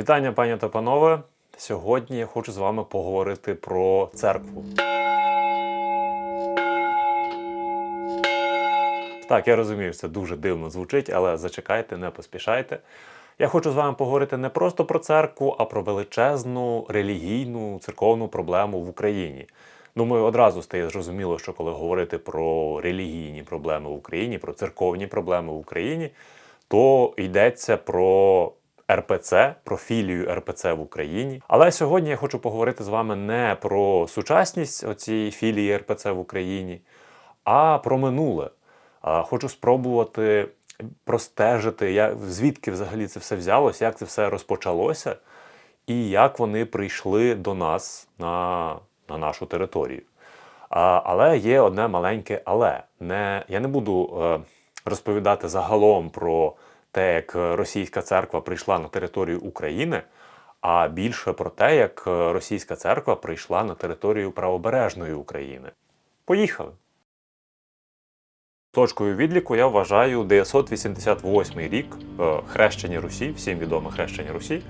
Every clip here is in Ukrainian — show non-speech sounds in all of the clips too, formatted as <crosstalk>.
Вітання, пані та панове. Сьогодні я хочу з вами поговорити про церкву. Так, я розумію, це дуже дивно звучить, але зачекайте, не поспішайте. Я хочу з вами поговорити не просто про церкву, а про величезну релігійну церковну проблему в Україні. Думаю, одразу стає зрозуміло, що коли говорити про релігійні проблеми в Україні, про церковні проблеми в Україні, то йдеться про РПЦ, про філію РПЦ в Україні. Але сьогодні я хочу поговорити з вами не про сучасність оцієї філії РПЦ в Україні, а про минуле. Хочу спробувати простежити, як, звідки взагалі це все взялося, як це все розпочалося, і як вони прийшли до нас на, на нашу територію. Але є одне маленьке але. Не, я не буду е, розповідати загалом про те, як російська церква прийшла на територію України, а більше про те, як російська церква прийшла на територію правобережної України. Поїхали! Точкою відліку я вважаю 988 рік е, хрещення Русі, всім відоме хрещення Русі,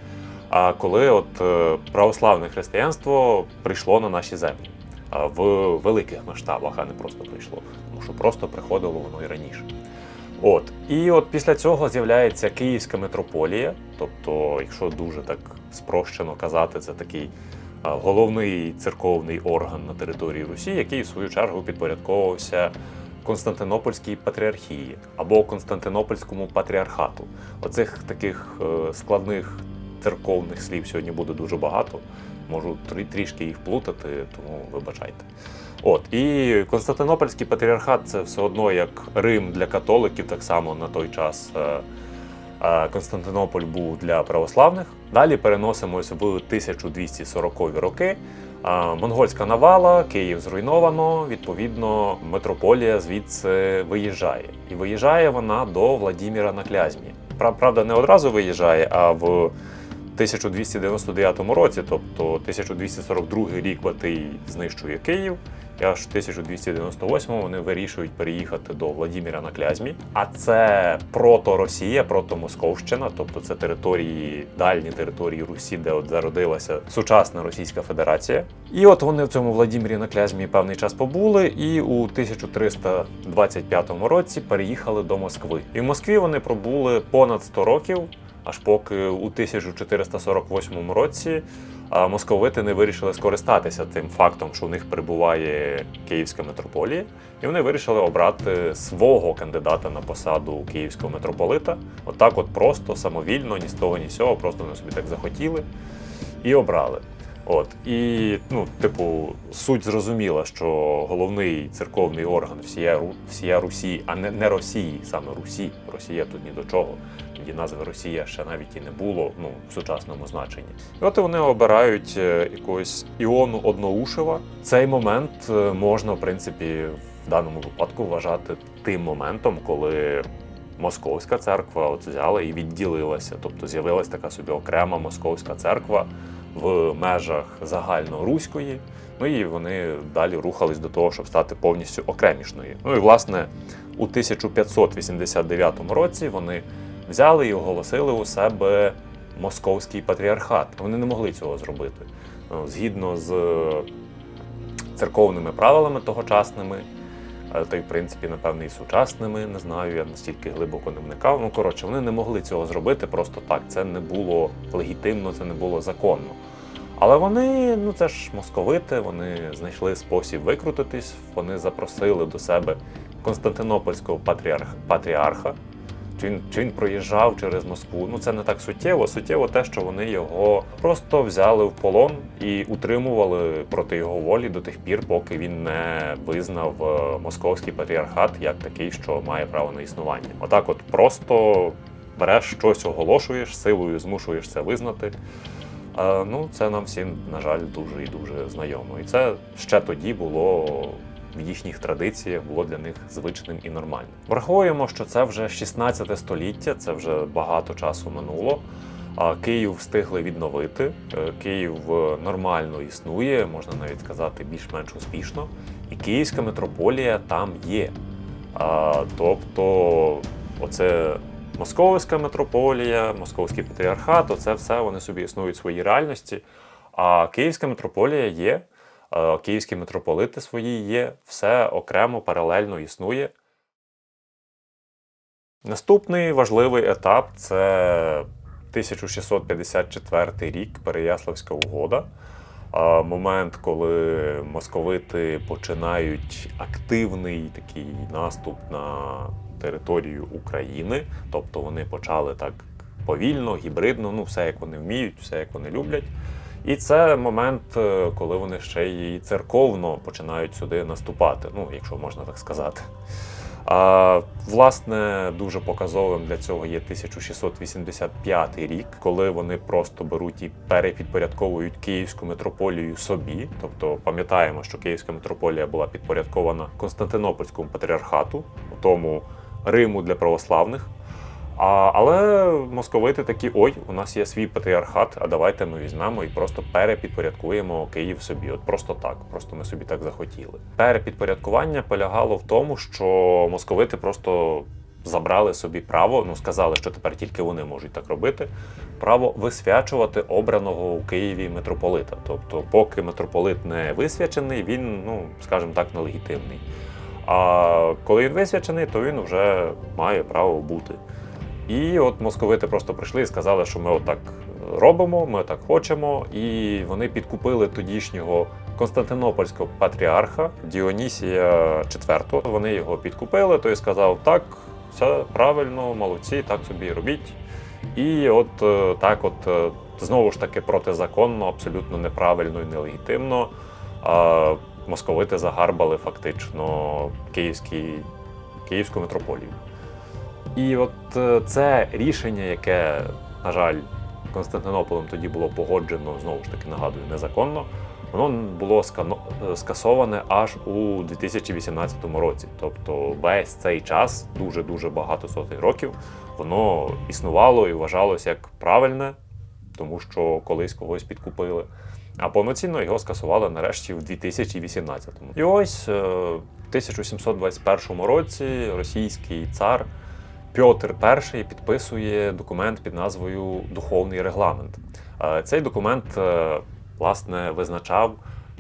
а коли от е, православне християнство прийшло на наші землі в великих масштабах, а не просто прийшло, тому що просто приходило воно і раніше. От і от після цього з'являється Київська митрополія. Тобто, якщо дуже так спрощено казати, це такий головний церковний орган на території Русі, який в свою чергу підпорядковувався Константинопольській патріархії або Константинопольському патріархату. Оцих таких е, складних церковних слів сьогодні буде дуже багато. Можу трішки їх плутати, тому вибачайте. От і Константинопольський патріархат це все одно як Рим для католиків, так само на той час е, е, Константинополь був для православних. Далі переносимось в 1240 роки. Монгольська навала, Київ зруйновано. Відповідно, митрополія звідси виїжджає. І виїжджає вона до Владіміра на Клязьмі. Правда, не одразу виїжджає, а в 1299 році, тобто 1242 рік Батий знищує Київ. І аж в 1298 вони вирішують переїхати до Владіміра на Клязьмі. А це прото-Росія, прото-Московщина, тобто це території, дальні території Русі, де от зародилася сучасна Російська Федерація. І от вони в цьому Владімірі на Клязьмі певний час побули, і у 1325 році переїхали до Москви. І в Москві вони пробули понад 100 років. Аж поки у 1448 році московити не вирішили скористатися тим фактом, що у них перебуває Київська митрополія, і вони вирішили обрати свого кандидата на посаду київського митрополита. Отак, от просто самовільно, ні з того, ні з цього, просто вони собі так захотіли і обрали. От і ну, типу, суть зрозуміла, що головний церковний орган всія, всія Русі, а не, не Росії, саме Русі. Росія тут ні до чого. Тоді назви Росія ще навіть і не було ну, в сучасному значенні. І от вони обирають е, якогось Іону Одноушева. Цей момент е, можна, в принципі, в даному випадку вважати тим моментом, коли Московська церква от взяла і відділилася. Тобто з'явилась така собі окрема московська церква в межах загальноруської. Ну і вони далі рухались до того, щоб стати повністю окремішною. Ну і власне у 1589 році вони взяли і оголосили у себе московський патріархат. Вони не могли цього зробити. Ну, Згідно з церковними правилами тогочасними, е, та й в принципі, напевне, і сучасними, не знаю, я настільки глибоко не вникав. Ну коротше, вони не могли цього зробити просто так. Це не було легітимно, це не було законно. Але вони, ну це ж московити, вони знайшли спосіб викрутитись. Вони запросили до себе Константинопольського патріарха, патріарха. Чи він, чи він проїжджав через Москву? Ну це не так суттєво. Суттєво те, що вони його просто взяли в полон і утримували проти його волі до тих пір, поки він не визнав е, московський патріархат як такий, що має право на існування. Отак, от просто береш щось, оголошуєш, силою змушуєш це визнати. Ну, це нам всім, на жаль, дуже і дуже знайомо. І це ще тоді було в їхніх традиціях, було для них звичним і нормальним. Враховуємо, що це вже 16 століття, це вже багато часу минуло. А Київ встигли відновити. Е, Київ е, нормально існує, можна навіть сказати, більш-менш успішно. І Київська митрополія там є. А, Тобто, оце Московська митрополія, Московський патріархат, оце все вони собі існують в своїй реальності. А Київська митрополія є, київські митрополити свої є, все окремо, паралельно існує. Наступний важливий етап це 1654 рік Переяславська угода. Момент, коли московити починають активний такий наступ на територію України. Тобто вони почали так повільно, гібридно, ну все як вони вміють, все як вони люблять. І це момент, е, коли вони ще й церковно починають сюди наступати, ну, якщо можна так сказати. А, власне, дуже показовим для цього є 1685 рік, коли вони просто беруть і перепідпорядковують Київську митрополію собі. Тобто пам'ятаємо, що Київська митрополія була підпорядкована Константинопольському патріархату, тому Риму для православних. А, але московити такі: ой, у нас є свій патріархат, а давайте ми візьмемо і просто перепідпорядкуємо Київ собі. От просто так, просто ми собі так захотіли. Перепідпорядкування полягало в тому, що московити просто забрали собі право, ну сказали, що тепер тільки вони можуть так робити. Право висвячувати обраного у Києві митрополита. Тобто, поки митрополит не висвячений, він, ну скажімо так, нелегітимний. А коли він висвячений, то він вже має право бути. І от московити просто прийшли і сказали, що ми отак робимо, ми так хочемо. І вони підкупили тодішнього Константинопольського патріарха Діонісія IV. Вони його підкупили, той сказав: так, все правильно, молодці, так собі робіть. І от е, так, от е, знову ж таки протизаконно, абсолютно неправильно і нелегітимно. Московити загарбали фактично київський, Київську митрополію. І от е, це рішення, яке, на жаль, Константинополем тоді було погоджено, знову ж таки нагадую, незаконно, воно було е, скасоване аж у 2018 році. Тобто весь цей час, дуже-дуже багато сотень років, воно існувало і вважалося як правильне, тому що колись когось підкупили. А повноцінно його скасували нарешті в 2018-му. І ось е, в 1721 році російський цар Пьотр І підписує документ під назвою Духовний регламент. Е, Цей документ е, власне визначав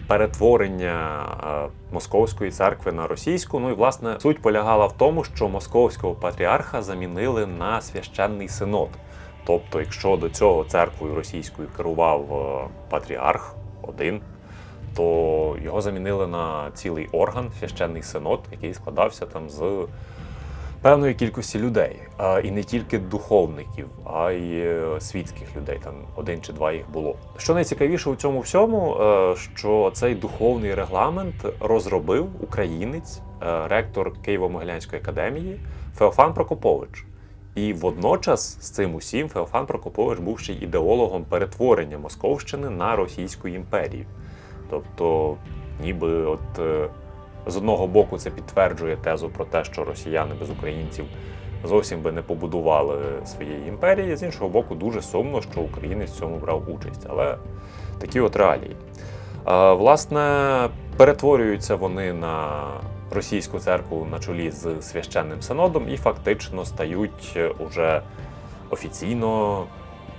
перетворення московської церкви на російську. Ну і власне суть полягала в тому, що московського патріарха замінили на священний синод. Тобто, якщо до цього церквою російською керував е, патріарх один, то його замінили на цілий орган, священний синод, який складався там з певної кількості людей, і не тільки духовників, а й е, світських людей. Там один чи два їх було. Що найцікавіше у цьому всьому, е, що цей духовний регламент розробив українець, ректор Києво-Могилянської академії Феофан Прокопович. І водночас з цим усім Феофан Прокопович був ще ідеологом перетворення Московщини на Російську імперію. Тобто, ніби от е, з одного боку це підтверджує тезу про те, що росіяни без українців зовсім би не побудували своєї імперії. З іншого боку, дуже сумно, що українець в цьому брав участь. Але такі от реалії. Е, Власне, перетворюються вони на російську церкву на чолі з священним синодом і фактично стають е, уже офіційно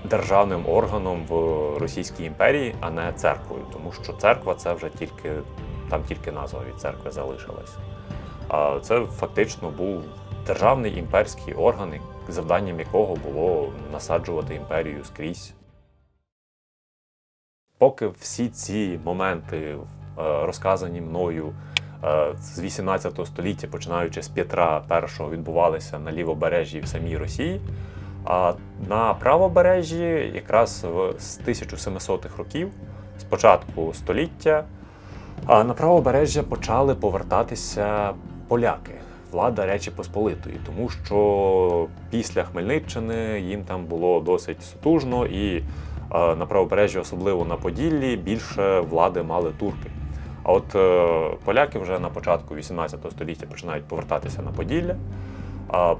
державним органом в Російській імперії, а не церквою, тому що церква це вже тільки там тільки назва від церкви залишилась. А це фактично був державний імперський орган, завданням якого було насаджувати імперію скрізь. Поки всі ці моменти, е, розказані мною з 18 століття, починаючи з Петра І, відбувалися на лівобережжі в самій Росії. А на правобережжі, якраз з 1700-х років, з початку століття, на правобережжя почали повертатися поляки, влада Речі Посполитої, тому що після Хмельниччини їм там було досить сутужно, і е, на правобережжі, особливо на Поділлі, більше влади мали турки. А от е, поляки вже на початку 18 століття починають повертатися на Поділля,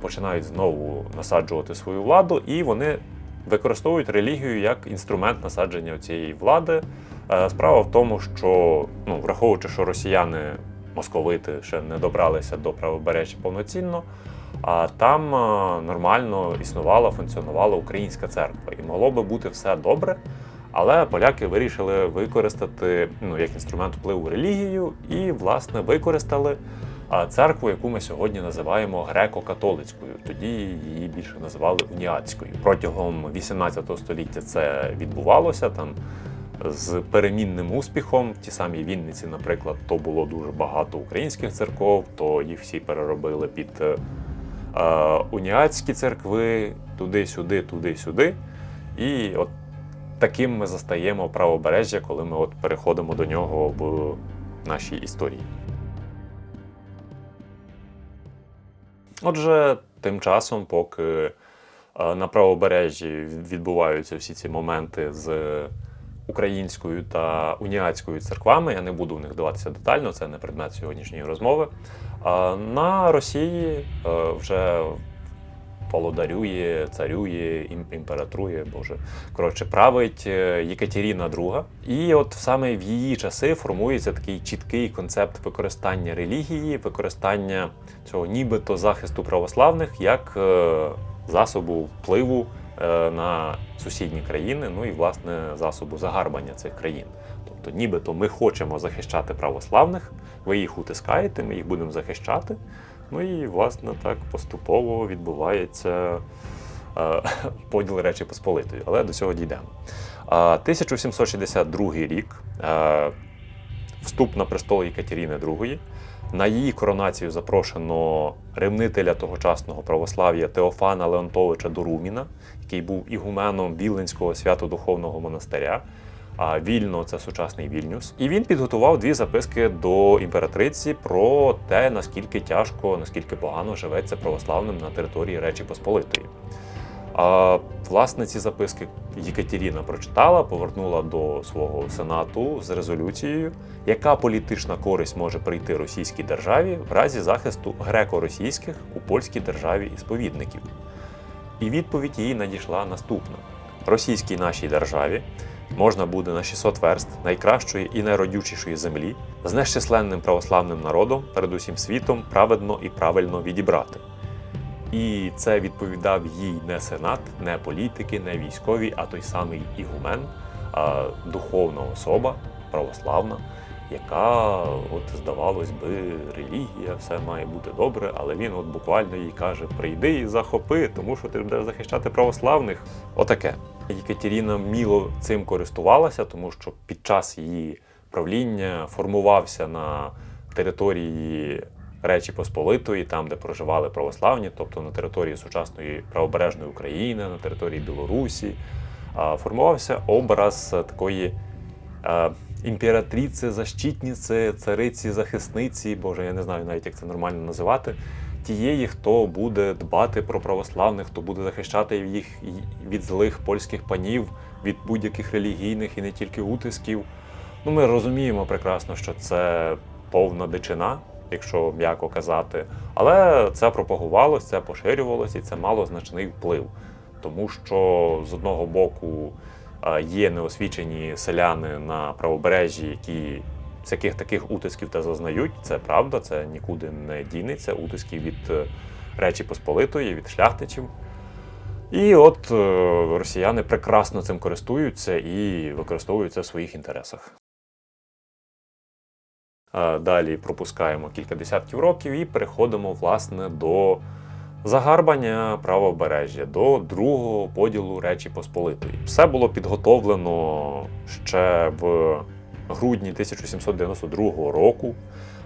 починають знову насаджувати свою владу, і вони використовують релігію як інструмент насадження цієї влади. Е, Справа в тому, що ну, враховуючи, що росіяни московити ще не добралися до правобережжя повноцінно, А там е, нормально існувала, функціонувала українська церква. І могло би бути все добре. Але поляки вирішили використати ну, як інструмент впливу релігію і, власне, використали церкву, яку ми сьогодні називаємо греко-католицькою. Тоді її більше називали уніатською. Протягом 18 століття це відбувалося там з перемінним успіхом. Ті самі Вінниці, наприклад, то було дуже багато українських церков, то їх всі переробили під е, е, уніатські церкви, туди-сюди, туди-сюди. І от таким ми застаємо правобережжя, коли ми от переходимо до нього в нашій історії. Отже, тим часом, поки е, на правобережжі відбуваються всі ці моменти з українською та уніатською церквами, я не буду в них вдаватися детально, це не предмет сьогоднішньої розмови. На Росії е, вже володарює, царює, імператрує, боже. Коротше, править е, Єкатеріна II. І от саме в її часи формується такий чіткий концепт використання релігії, використання цього нібито захисту православних як е, засобу впливу е, на сусідні країни, ну і власне засобу загарбання цих країн. Тобто, нібито ми хочемо захищати православних, ви їх утискаєте, ми їх будемо захищати. Ну і власне так поступово відбувається е, <laughs> поділ Речі Посполитої, але до цього дійдемо. А, 1762 рік е, вступ на престол Єкатеріни II. На її коронацію запрошено ревнителя тогочасного православ'я Теофана Леонтовича Доруміна, який був ігуменом Віленського свято-духовного монастиря. А Вільно це сучасний Вільнюс. І він підготував дві записки до імператриці про те, наскільки тяжко, наскільки погано живеться православним на території Речі Посполитої. А власне ці записки Єкатеріна прочитала, повернула до свого сенату з резолюцією, яка політична користь може прийти російській державі в разі захисту греко-російських у польській державі і сповідників. І відповідь її надійшла наступна: російській нашій державі можна буде на 600 верст найкращої і найродючішої землі з нещисленним православним народом, перед усім світом, праведно і правильно відібрати. І це відповідав їй не сенат, не політики, не військові, а той самий ігумен, а духовна особа, православна, яка, от здавалось би, релігія, все має бути добре, але він от буквально їй каже: прийди і захопи, тому що ти будеш захищати православних. Отаке. Єкатеріна міло цим користувалася, тому що під час її правління формувався на території Речі Посполитої, там, де проживали православні, тобто на території сучасної правобережної України, на території Білорусі, формувався образ такої е, імператриці, защитниці, цариці, захисниці, боже, я не знаю навіть, як це нормально називати. Тієї, хто буде дбати про православних, хто буде захищати їх від злих польських панів, від будь-яких релігійних і не тільки утисків. Ну, ми розуміємо прекрасно, що це повна дичина, якщо м'яко казати. Але це пропагувалось, це поширювалось і це мало значний вплив. Тому що з одного боку є неосвічені селяни на правобережжі, які всяких таких утисків та зазнають. Це правда, це нікуди не дінеться. Утисків від е, Речі Посполитої, від шляхтичів. І от е, росіяни прекрасно цим користуються і використовують це в своїх інтересах. Е, Далі пропускаємо кілька десятків років і переходимо власне до загарбання правобережжя, до другого поділу Речі Посполитої. Все було підготовлено ще в грудні 1792 року.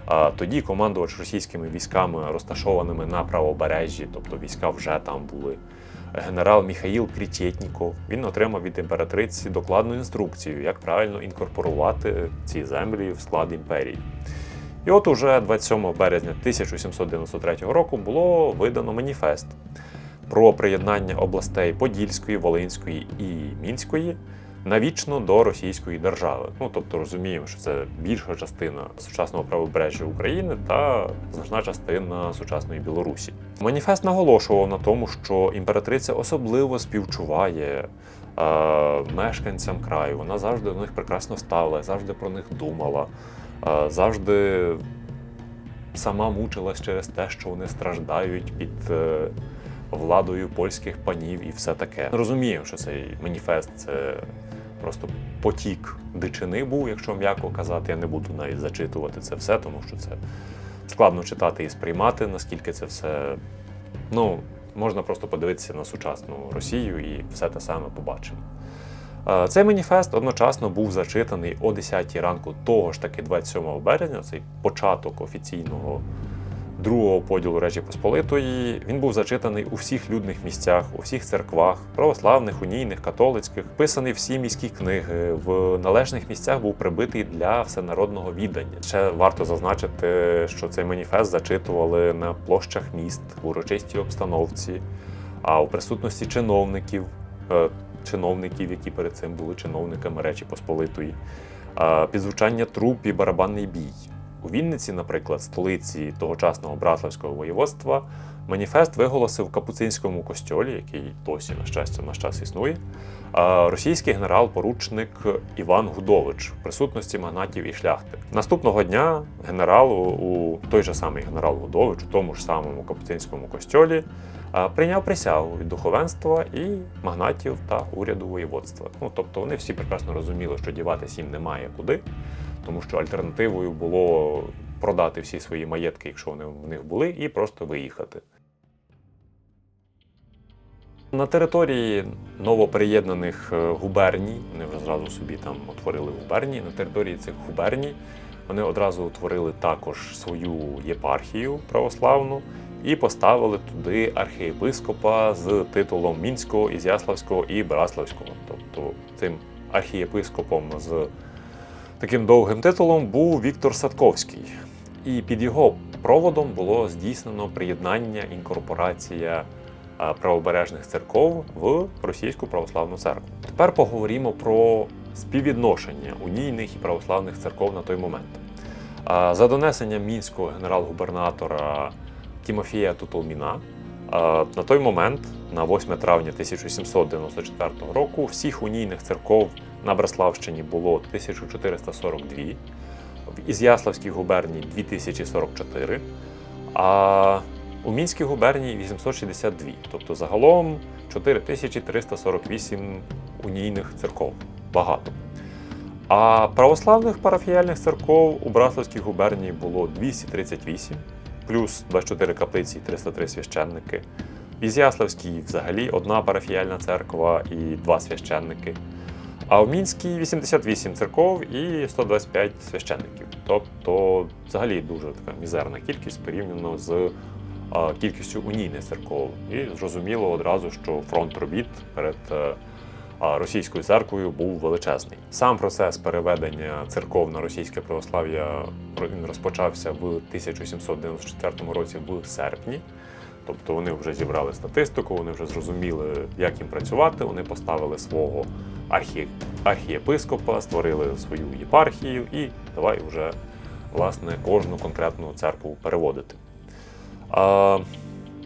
А Тоді командувач російськими військами, розташованими на правобережжі, тобто війська вже там були. Генерал Міхаїл Крічетніков. Він отримав від імператриці докладну інструкцію, як правильно інкорпорувати ці землі в склад імперії. І от уже 27 березня 1793 року було видано маніфест про приєднання областей Подільської, Волинської і Мінської навічно до Російської держави. Ну тобто розуміємо, що це більша частина сучасного правобережжя України та значна частина сучасної Білорусі. Маніфест наголошував на тому, що імператриця особливо співчуває е, мешканцям краю. Вона завжди до них прекрасно ставила, завжди про них думала, завжди сама мучилась через те, що вони страждають під е, владою польських панів і все таке. Розуміємо, що цей маніфест це просто потік дичини був, якщо м'яко казати. Я не буду навіть зачитувати це все, тому що це складно читати і сприймати, наскільки це все. Ну, можна просто подивитися на сучасну Росію і все те саме побачимо. Е, Цей маніфест одночасно був зачитаний о 10 ранку того ж таки 27 березня, цей початок офіційного другого поділу Речі Посполитої. Він був зачитаний у всіх людних місцях, у всіх церквах, православних, унійних, католицьких, писаний всі міські книги. В належних місцях був прибитий для всенародного віддання. Ще варто зазначити, що цей маніфест зачитували на площах міст в урочистій обстановці, а у присутності чиновників, е, чиновників, які перед цим були чиновниками Речі Посполитої, а, під звучання труп і барабанний бій. У Вінниці, наприклад, столиці тогочасного Браславського воєводства, маніфест виголосив в Капуцинському костьолі, який досі, на щастя, наш час існує, російський генерал-поручник Іван Гудович в присутності магнатів і шляхти. Наступного дня генерал у- той же самий генерал Гудович у тому ж самому Капуцинському костьолі прийняв присягу від духовенства і магнатів та уряду воєводства. Ну тобто вони всі прекрасно розуміли, що діватись їм немає куди, тому що альтернативою було продати всі свої маєтки, якщо вони в них були, і просто виїхати. На території новоприєднаних е, губерній, вони вже зразу собі там утворили губернії. На території цих губерній вони одразу утворили також свою єпархію православну і поставили туди архієпископа з титулом Мінського, Ізяславського і Браславського. Тобто цим архієпископом з таким довгим титулом був Віктор Садковський. І під його проводом було здійснено приєднання, інкорпорація правобережних церков в Російську православну церкву. Тепер поговоримо про співвідношення унійних і православних церков на той момент. За донесенням мінського генерал-губернатора Тімофія Тутулміна, на той момент, на 8 травня 1794 року, всіх унійних церков на Браславщині було 1442, в Ізяславській губернії 2044, а у Мінській губернії 862. Тобто загалом 4348 унійних церков. Багато. А православних парафіяльних церков у Браславській губернії було 238, плюс 24 каплиці і 303 священники. В Ізяславській взагалі одна парафіяльна церква і два священники. А в Мінській 88 церков і 125 священників. Тобто, взагалі дуже така мізерна кількість порівняно з кількістю унійних церков. І зрозуміло одразу, що фронт робіт перед е, російською церквою був величезний. Сам процес переведення церков на російське православ'я він розпочався в 1794 році в серпні. Тобто вони вже зібрали статистику, вони вже зрозуміли, як їм працювати. Вони поставили свого архі... архієпископа, створили свою єпархію і давай вже власне кожну конкретну церкву переводити. А,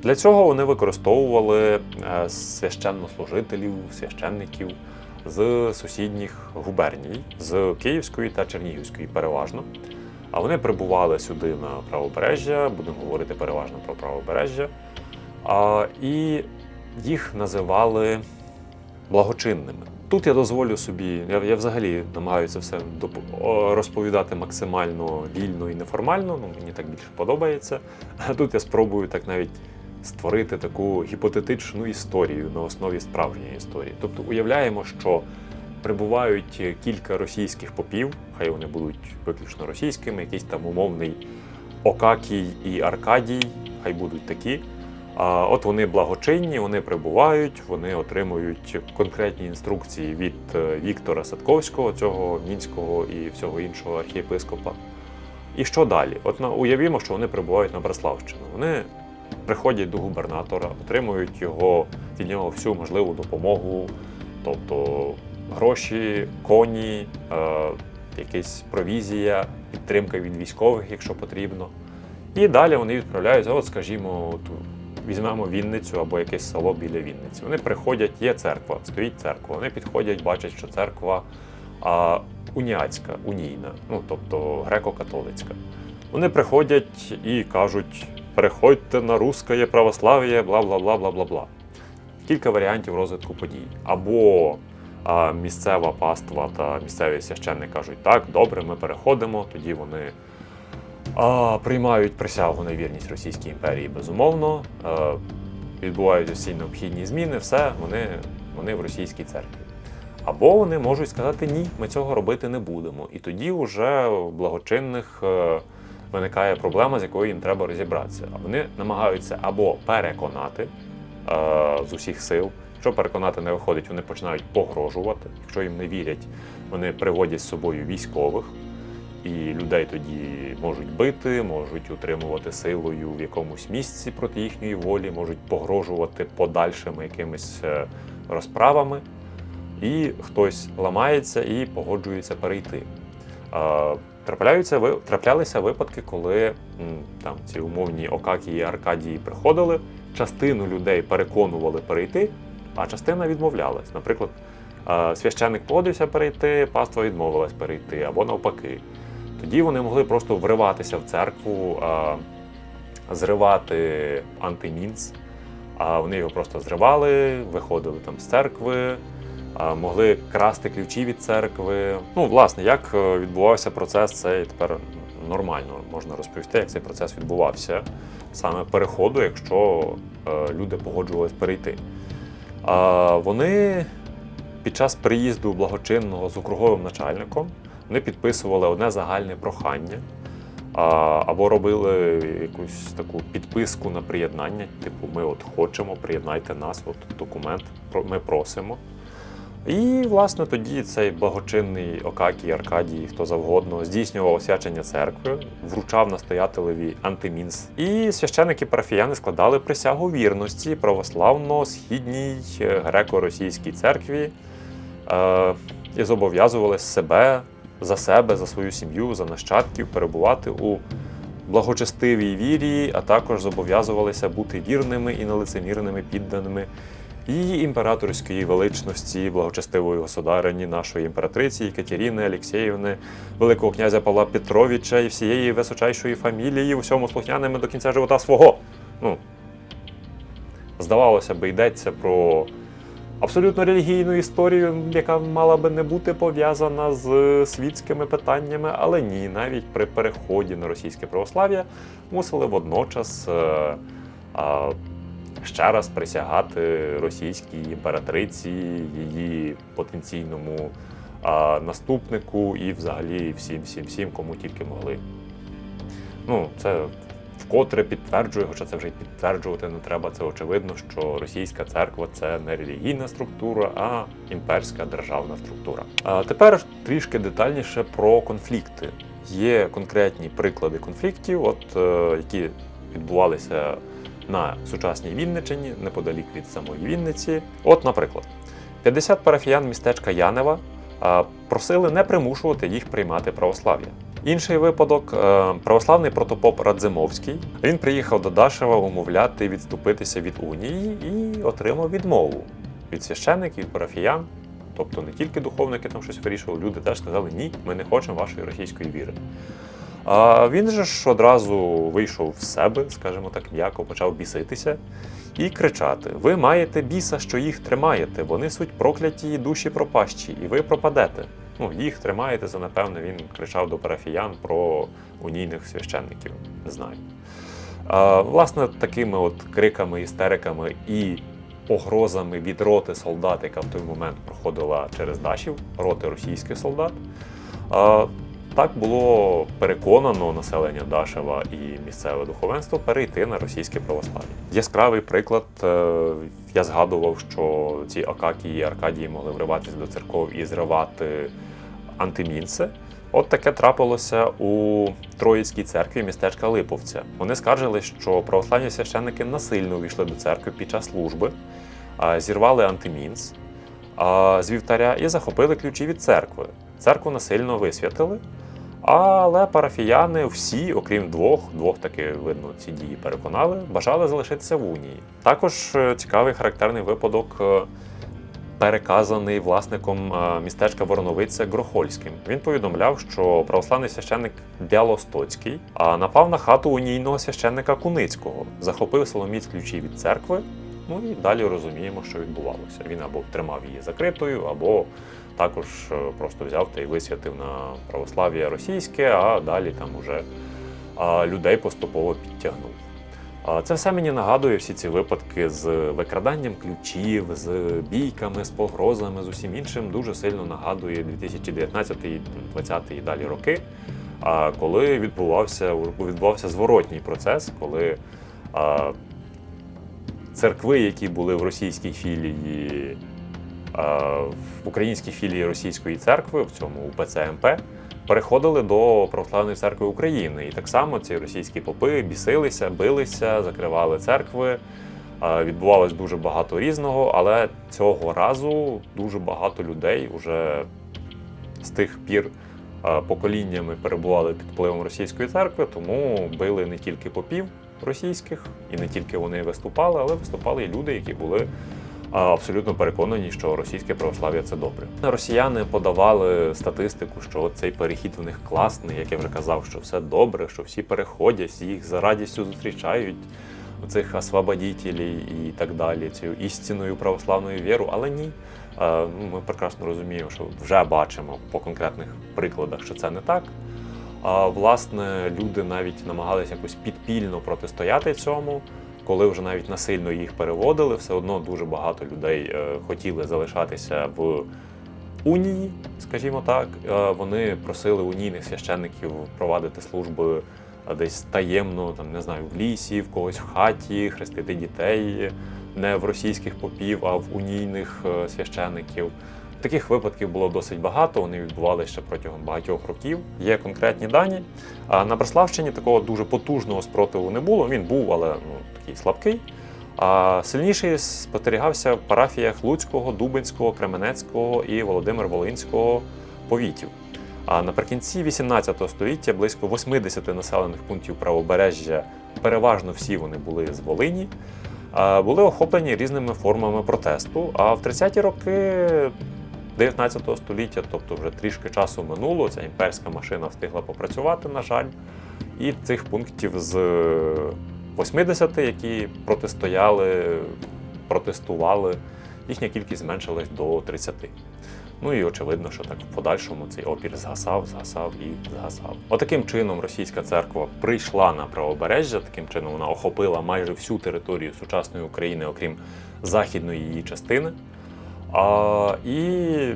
для цього вони використовували е, священнослужителів, священників з сусідніх губерній, з Київської та Чернігівської переважно. А вони прибували сюди на правобережжя, будемо говорити переважно про правобережжя. А, і їх називали благочинними. Тут я дозволю собі, я, я взагалі намагаюся все розповідати максимально вільно і неформально, ну мені так більше подобається. А <laughs> тут я спробую так навіть створити таку гіпотетичну історію на основі справжньої історії. Тобто уявляємо, що прибувають кілька російських попів, хай вони будуть виключно російськими, якийсь там умовний Окакій і Аркадій, хай будуть такі. А от вони благочинні, вони прибувають, вони отримують конкретні інструкції від е, Віктора Садковського, цього мінського і всього іншого архієпископа. І що далі? От уявімо, що вони прибувають на Браславщину. Вони приходять до губернатора, отримують його від нього всю можливу допомогу, тобто гроші, коні, е, якась провізія, підтримка від військових, якщо потрібно. І далі вони відправляються, от, скажімо, от, візьмемо Вінницю або якесь село біля Вінниці. Вони приходять, є церква, стоїть церква. Вони підходять, бачать, що церква а, уніатська, унійна, ну тобто греко-католицька. Вони приходять і кажуть: переходьте на русське православ'я, бла бла бла бла бла бла. Кілька варіантів розвитку подій. Або а, місцева паства та місцеві священники кажуть, так, добре, ми переходимо, тоді вони а, приймають присягу на вірність Російській імперії, безумовно. Е, відбуваються всі необхідні зміни, все, вони, вони в російській церкві. Або вони можуть сказати ні, ми цього робити не будемо. І тоді вже у благочинних е, виникає проблема, з якою їм треба розібратися. Вони намагаються або переконати е, з усіх сил. Якщо переконати не виходить, вони починають погрожувати. Якщо їм не вірять, вони приводять з собою військових, і людей тоді можуть бити, можуть утримувати силою в якомусь місці проти їхньої волі, можуть погрожувати подальшими якимись е, розправами і хтось ламається і погоджується перейти. Трапляються траплялися випадки, коли там ці умовні Окакії і Аркадії приходили, частину людей переконували перейти, а частина відмовлялась. Наприклад, священник погодився перейти, паства відмовилась перейти, або навпаки. Тоді вони могли просто вриватися в церкву, зривати антимінц, а вони його просто зривали, виходили там з церкви, могли красти ключі від церкви. Ну, власне, як е, відбувався процес, це тепер нормально можна розповісти, як цей процес відбувався саме переходу, якщо е, люди погоджувались перейти. Вони під час приїзду благочинного з округовим начальником вони підписували одне загальне прохання. Або робили якусь таку підписку на приєднання, типу, ми от хочемо, приєднайте нас, от документ, ми просимо. І, власне, тоді цей благочинний Окакій, Аркадій, хто завгодно, здійснював освячення церкви, вручав настоятелеві антимінс. І священики парафіяни складали присягу вірності православно-східній е, греко-російській церкві е, і зобов'язували себе за себе, за свою сім'ю, за нащадків перебувати у благочестивій вірі, а також зобов'язувалися бути вірними і нелицемірними підданими її імператорської величності, благочестивої государині нашої імператриці Екатерини Алексєєвни, Великого князя Павла Петровича і всієї височайшої фамілії, усьому слухняними до кінця живота свого. Ну, здавалося би, йдеться про абсолютно релігійну історію, яка мала би не бути пов'язана з світськими питаннями, але ні, навіть при переході на російське православ'я мусили водночас е, а, ще раз присягати російській імператриці, її потенційному а, наступнику і взагалі всім, всім, всім, кому тільки могли. Ну, це вкотре підтверджує, хоча це вже й підтверджувати не треба. Це очевидно, що російська церква це не релігійна структура, а імперська державна структура. А тепер трішки детальніше про конфлікти. Є конкретні приклади конфліктів, от е, які відбувалися на сучасній Вінниччині, неподалік від самої Вінниці. От, наприклад, 50 парафіян містечка Янева просили не примушувати їх приймати православ'я. Інший випадок е, православний протопоп Радзимовський. Він приїхав до Дашева умовляти відступитися від унії і отримав відмову від священників, від парафіян. Тобто не тільки духовники там щось вирішували, люди теж сказали, ні, ми не хочемо вашої російської віри. А він же ж одразу вийшов в себе, скажімо так, м'яко почав біситися і кричати: Ви маєте біса, що їх тримаєте, вони суть прокляті і душі пропащі, і ви пропадете. Ну, їх тримаєте за напевне, він кричав до парафіян про унійних священників. Не знаю. А, власне, такими от криками, істериками і погрозами від роти солдат, яка в той момент проходила через Дашів, роти російських солдат. А, так було переконано населення Дашева і місцеве духовенство перейти на російське православ'я. Яскравий приклад. е, Я згадував, що ці Акакії і Аркадії могли вриватися до церков і зривати антимінце. От таке трапилося у Троїцькій церкві містечка Липовця. Вони скаржили, що православні священники насильно увійшли до церкви під час служби, зірвали антимінц з вівтаря і захопили ключі від церкви. Церкву насильно висвятили, але парафіяни всі, окрім двох, двох таки видно ці дії переконали, бажали залишитися в унії. Також е, цікавий характерний випадок. е, переказаний власником е, містечка Вороновиця Грохольським. Він повідомляв, що православний священник Бялостоцький напав на хату унійного священника Куницького, захопив Соломіць ключі від церкви. Ну і далі розуміємо, що відбувалося. Він або тримав її закритою, або також е, просто взяв та й висвятив на православ'я російське, а далі там уже людей поступово підтягнув. Це все мені нагадує всі ці випадки з викраданням ключів, з бійками, з погрозами, з усім іншим. Дуже сильно нагадує 2019, 2020 і далі роки, коли відбувався, відбувався зворотній процес, коли церкви, які були в російській філії, в українській філії Російської церкви, в цьому УПЦ МП, переходили до Православної церкви України. І так само ці російські попи бісилися, билися, закривали церкви. А, Відбувалось дуже багато різного, але цього разу дуже багато людей вже з тих пір поколіннями перебували під впливом російської церкви, тому били не тільки попів російських, і не тільки вони виступали, але виступали і люди, які були абсолютно переконані, що російське православ'я це добре. Росіяни подавали статистику, що цей перехід в них класний, як я вже казав, що все добре, що всі переходять, їх за радістю зустрічають. Цих освободітелів і так далі, цю істинною православною віру, але ні. Е, ну, Ми прекрасно розуміємо, що вже бачимо по конкретних прикладах, що це не так. А власне, люди навіть намагалися якось підпільно протистояти цьому, коли вже навіть насильно їх переводили, все одно дуже багато людей е, хотіли залишатися в унії, скажімо так. Е, Вони просили унійних священників провадити служби е, десь таємно, там не знаю, в лісі, в когось в хаті, хрестити дітей не в російських попів, а в унійних священиків. Таких випадків було досить багато, вони відбувалися ще протягом багатьох років. Є конкретні дані. А на Бреславщині такого дуже потужного спротиву не було. Він був, але ну, такий слабкий. А сильніший спостерігався в парафіях Луцького, Дубинського, Кременецького і Володимир-Волинського повітів. А наприкінці 18 століття близько 80 населених пунктів правобережжя, переважно всі вони були з Волині, були охоплені різними формами протесту. А в 30-ті роки 19 століття, тобто вже трішки часу минуло, ця імперська машина встигла попрацювати, на жаль. І цих пунктів з 80, які протистояли, протестували, їхня кількість зменшилась до 30. Ну і очевидно, що так в подальшому цей опір згасав, згасав і згасав. Отаким чином російська церква прийшла на правобережжя, таким чином вона охопила майже всю територію сучасної України, окрім західної її частини. А, і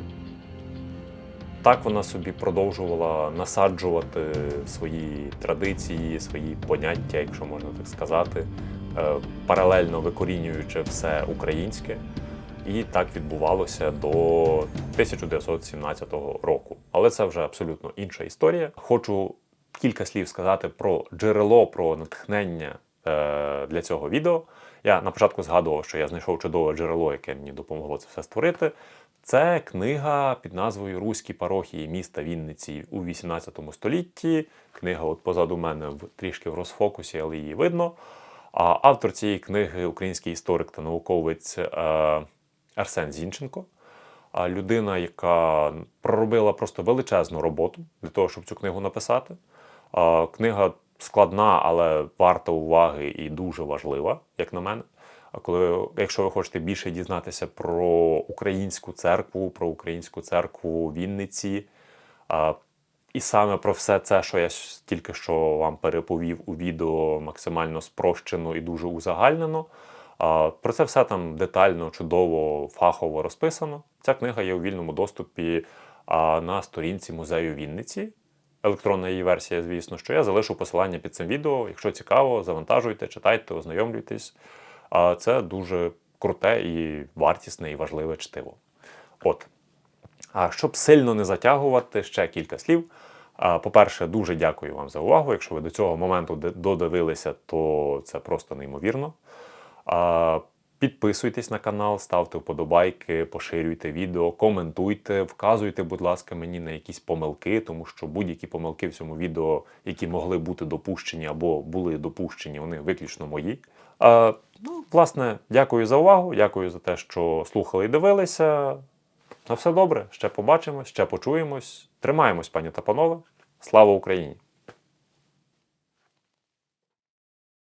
так вона собі продовжувала насаджувати свої традиції, свої поняття, якщо можна так сказати, е, паралельно викорінюючи все українське. І так відбувалося до 1917 року. Але це вже абсолютно інша історія. Хочу кілька слів сказати про джерело, про натхнення е, для цього відео. Я на початку згадував, що я знайшов чудове джерело, яке мені допомогло це все створити. Це книга під назвою Руські парохії міста Вінниці у 18 столітті. Книга от позаду мене трішки в розфокусі, але її видно. А автор цієї книги український історик та науковець е, Арсен Зінченко. Людина, яка проробила просто величезну роботу для того, щоб цю книгу написати. Книга складна, але варта уваги і дуже важлива, як на мене. А коли, якщо ви хочете більше дізнатися про українську церкву, про українську церкву Вінниці, а, і саме про все це, що я тільки що вам переповів у відео, максимально спрощено і дуже узагальнено. А, Про це все там детально, чудово, фахово розписано. Ця книга є у вільному доступі а, на сторінці музею Вінниці. Електронна її версія, звісно, що я залишу посилання під цим відео. Якщо цікаво, завантажуйте, читайте, ознайомлюйтесь. А це дуже круте і вартісне і важливе чтиво. От. А щоб сильно не затягувати, ще кілька слів. По-перше, дуже дякую вам за увагу. Якщо ви до цього моменту додивилися, то це просто неймовірно. Підписуйтесь на канал, ставте вподобайки, поширюйте відео, коментуйте, вказуйте, будь ласка, мені на якісь помилки, тому що будь-які помилки в цьому відео, які могли бути допущені або були допущені, вони виключно мої. А, ну, власне, дякую за увагу, дякую за те, що слухали і дивилися. На все добре, ще побачимось, ще почуємось. Тримаємось, пані та панове. Слава Україні!